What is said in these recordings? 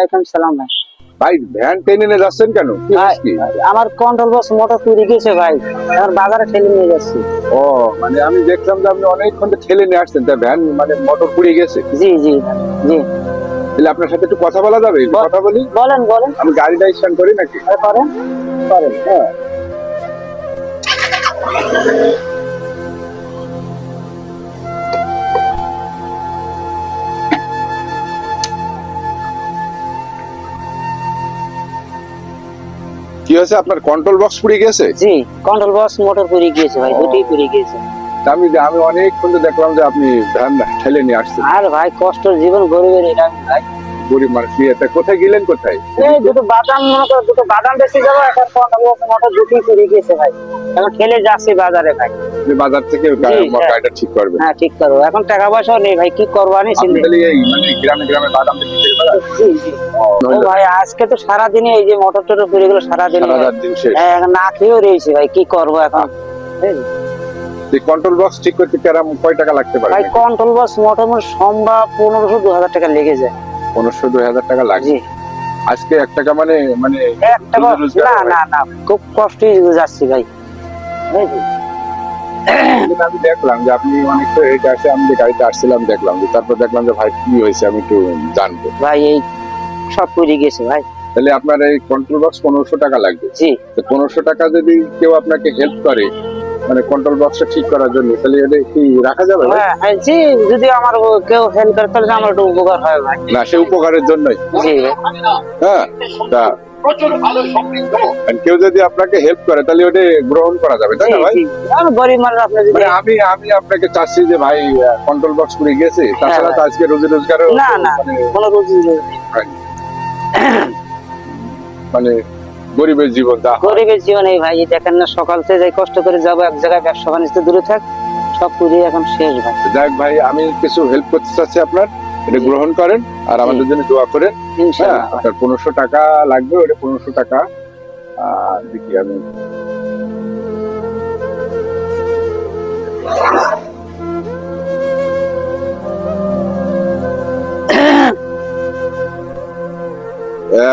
ওয়ালাইকুম সালাম ভাই। ভাই ভ্যান টেনে নিয়ে যাচ্ছেন কেন? আমার কন্ট্রোল বক্স মোটর চুরি গেছে ভাই। আমার বাজারে ঠেলে নিয়ে যাচ্ছি। ও মানে আমি দেখলাম যে আপনি অনেকক্ষণ ঠেলে নিয়ে আসছেন। তা ভ্যান মানে মোটর পুড়ে গেছে। জি জি জি। তাহলে আপনার সাথে একটু কথা বলা যাবে? কথা বলি? বলেন বলেন। আমি গাড়িটা স্ট্যান্ড করি নাকি? করেন। করেন হ্যাঁ। কি হয়েছে? আপনার কন্ট্রোল বক্স পুড়ে গেছে জি কন্ট্রোল বক্স মোটর পুড়ে গিয়েছে ভাই দুটোই পুড়ে গিয়েছে। আমি আমি অনেকক্ষণ দেখলাম যে আপনি ধান ঠেলে নিয়ে আসছেন। আর ভাই কষ্ট জীবন গরিবের এটা ভাই। গরিব মানুষ নিয়ে তা কোথায় গেলেন কোথায়? এই দুটো বাদাম মনে করো দুটো বাদাম বেশি যাব এখন দুটি ভাই। এখন ঠেলে যাচ্ছি বাজারে ভাই। বাজার থেকে গাড়িটা ঠিক করবেন হ্যাঁ ঠিক করব। এখন টাকা পয়সাও নেই ভাই কি করব আমি মানে গ্রামে গ্রামে বাদাম ভাই আজকে তো সারাদিনে এই যে মোটর টোটর পুরি গেলো সারাদিনে হ্যাঁ, না খেয়েও রয়েছে ভাই কি করব এখন? কন্ট্রোল বক্স ঠিক করতে কয় টাকা লাগতে পারে? ভাই কন্ট্রোল বক্স মোটামুটি সম্ভব পনেরোশো দু হাজার টাকা লেগে যায়। পনেরোশো দুই হাজার টাকা লাগে আজকে এক টাকা মানে মানে বার- রোজগার না না না খুব কষ্টই যাচ্ছি ভাই। আমি দেখলাম যে আপনি অনেক তো এটা আসে আমি যে গাড়িতে আসছিলাম দেখলাম যে তারপর দেখলাম যে ভাই কি হয়েছে আমি একটু জানব। ভাই এই সব পুরি গেছে ভাই। তাহলে আপনার এই কন্ট্রোল বক্স পনেরোশো টাকা লাগবে। জি। পনেরোশো টাকা যদি কেউ আপনাকে হেল্প করে মানে কন্ট্রোল বক্সটা ঠিক করার জন্য তাহলে এটা কি রাখা যাবে হ্যাঁ, হ্যাঁ, জি যদি আমার কেউ হেল্প করে তাহলে আমার একটু উপকার হয় ভাই। না সে উপকারের জন্যই। জি। হ্যাঁ তা কেউ যদি আপনাকে হেল্প করে তাহলে ওটা গ্রহণ করা যাবে তাই না ভাই? জি আমি গরিব মানুষ আপনি যদি মানে আমি আমি আপনাকে চাচ্ছি যে ভাই কন্ট্রোল বক্স পুড়ে গেছে তাছাড়া তো আজকে রোজি রোজগারও না, না। মানে কোনো রুজি। মানে গরিবের জীবন যা হয়। গরিবের জীবন এই ভাই দেখেন না সকাল থেকে যাই কষ্ট করে যাব এক জায়গায় ব্যবসা বাণিজ্য দূরে থাক সব পুরি এখন শেষ ভাই। যাই হোক ভাই আমি কিছু হেল্প করতে চাচ্ছি আপনার এটা গ্রহণ করেন আর আমাদের জন্য দোয়া করেন। হ্যাঁ ইনশাআল্লাহ আপনার পনেরোশো টাকা লাগবে ওটা পনেরোশো টাকা। আহ, দেখি আমি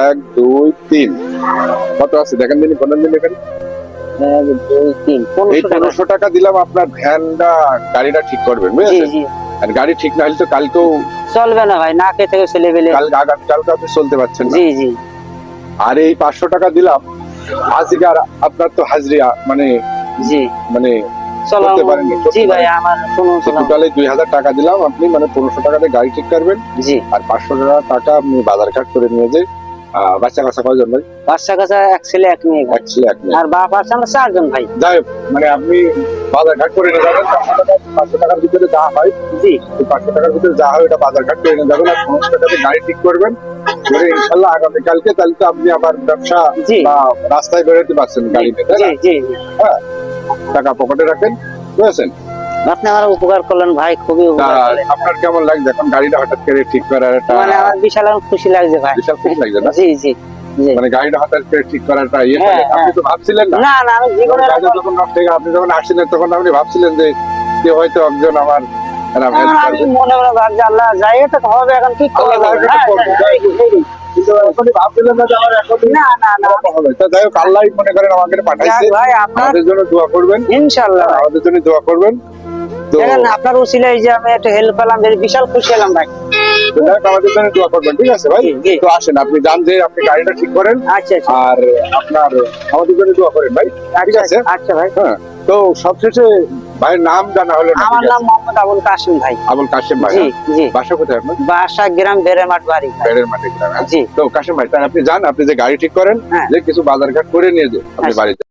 এক দুই তিন কত আছে দেখেন দিন কোন দিন দেখেন এই পনেরোশো টাকা। দিলাম আপনার ভ্যানটা গাড়িটা ঠিক করবেন আর গাড়ি ঠিক না হলে তো কালকেও চলবে না ভাই না খেয়ে থেকে ছেলে পেলে কাল আগামী কালকে আপনি চলতে পারছেন জি জি আর এই পাঁচশো টাকা দিলাম হাজিরা আপনার তো হাজরিয়া মানে জি মানে চলো করতে পারেননি, করতে জি ভাই আমার কোনো চলো টোটালে দুই হাজার টাকা দিলাম আপনি মানে পনেরোশো টাকাতে গাড়ি ঠিক করবেন জি আর পাঁচশো টাকা টাকা আপনি বাজার ঘাট করে নিয়ে যাই আহ, বাচ্চা কাচ্চা কয়জন ভাই? বাচ্চা কাচ্চা এক ছেলে এক মেয়ে এক ছেলে এক মেয়ে। আর বাপ আছে আমরা চারজন ভাই। যাই হোক, মানে আপনি বাজার ঘাট করে নিয়ে যাবেন পাঁচশো টাকার ভিতরে যা হয় জি। পাঁচশো টাকার ভিতরে যা হয় ওটা বাজার ঘাট করে নিয়ে যাবেন আর পনেরোশো টাকাতে গাড়ি ঠিক করবেন। করে ইনশাল্লাহ আগামীকালকে তাহলে তো আপনি আবার ব্যবসা বা রাস্তায় বেরোতে পারছেন গাড়িতে তাই না? জি জি। টাকা পকেটে রাখেন বুঝেছেন? আপনি আমার উপকার করলেন ভাই খুবই উপকার করলেন। আপনার কেমন লাগছে এখন গাড়িটা হঠাৎ করে ঠিক করার একটা মানে আমার বিশাল খুশি লাগছে ভাই বিশাল খুশি লাগছে না জি জি মানে গাড়িটা হঠাৎ করে ঠিক করাটা ইয়ে হ্যাঁ, আপনি। তো ভাবছিলেন না না না আমি জীবনে যখন আপনি যখন আসছিলেন তখন আপনি ভাবছিলেন যে কেউ হয়তো একজন আমার আমি মনে মনে ভাবছি আল্লাহ যাই তো হবে এখন কি করব আল্লাহ যাই হোক করবে, যাই হোক। এই, এই, এই। কিন্তু ভাবছিলেন না যে আমার এখনই না না না হবে। যাই হোক আল্লাহই করেন আমাকে পাঠাইছে ভাই আপনার আমাদের জন্য দোয়া করবেন ইনশাল্লাহ। আমাদের জন্য দোয়া করবেন দেখেন আপনার উচিলে যে আমি একটা হেল্প পেলাম বিশাল খুশি হলাম ভাই। আমাদের জন্য দোয়া করবেন ঠিক আছে ভাই। তো আসেন আপনি জান যে আপনি গাড়িটা ঠিক করেন আচ্ছা আচ্ছা। আর আপনার আমাদের জন্য দোয়া করেন ভাই ঠিক আচ্ছা আছে? আচ্ছা ভাই। হ্যাঁ তো সবশেষে ভাইয়ের নাম জানা হলো আমার নাম মোহাম্মদ আবুল কাসিম ভাই। আবুল কাশেম ভাই জি হ্যাঁ? জি। বাসা কোথায় আপনার? বাসা গ্রাম বাড়ি। গ্রামে, হ্যাঁ? জি। তো কাশেম ভাই তাহলে আপনি যান আপনি যে গাড়ি ঠিক করেন হ্যাঁ। যে কিছু বাজার ঘাট করে নিয়ে যে আপনি। বাড়িতে